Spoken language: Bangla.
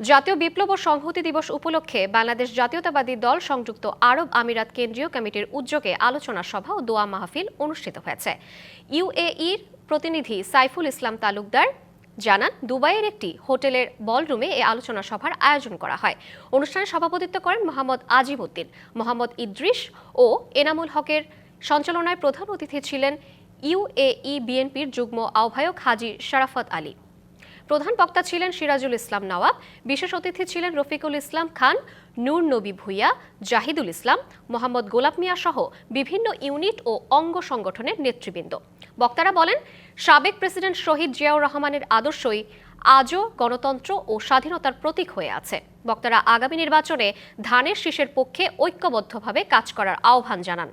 জাতীয় বিপ্লব ও সংহতি দিবস উপলক্ষে বাংলাদেশ জাতীয়তাবাদী দল সংযুক্ত আরব আমিরাত কেন্দ্রীয় কমিটির উদ্যোগে আলোচনা সভা ও দোয়া মাহফিল অনুষ্ঠিত হয়েছে। ইউএইর প্রতিনিধি সাইফুল ইসলাম তালুকদার জানান, দুবাইয়ের একটি হোটেলের বলরুমে এই আলোচনা সভার আয়োজন করা হয়। অনুষ্ঠানে সভাপতিত্ব করেন মোহাম্মদ আজিম উদ্দিন মোহাম্মদ ইদ্রিস ও এনামুল হকের সঞ্চালনায় প্রধান অতিথি ছিলেন ইউএই বিএনপির যুগ্ম আহ্বায়ক হাজি শারাফত আলী। প্রধান বক্তা ছিলেন সিরাজুল ইসলাম নওয়াব, বিশেষ অতিথি ছিলেন রফিকুল ইসলাম খান, নূর নবী ভুইয়া, জাহিদুল ইসলাম, মোহাম্মদ গোলাপ মিয়া সহ বিভিন্ন ইউনিট ও অঙ্গ সংগঠনের নেতৃবৃন্দ। বক্তারা বলেন, সাবেক প্রেসিডেন্ট শহীদ জিয়াউর রহমানের আদর্শই আজও গণতন্ত্র ও স্বাধীনতার প্রতীক হয়ে আছে। বক্তারা আগামী নির্বাচনে ধানের শীষের পক্ষে ঐক্যবদ্ধভাবে কাজ করার আহ্বান জানান।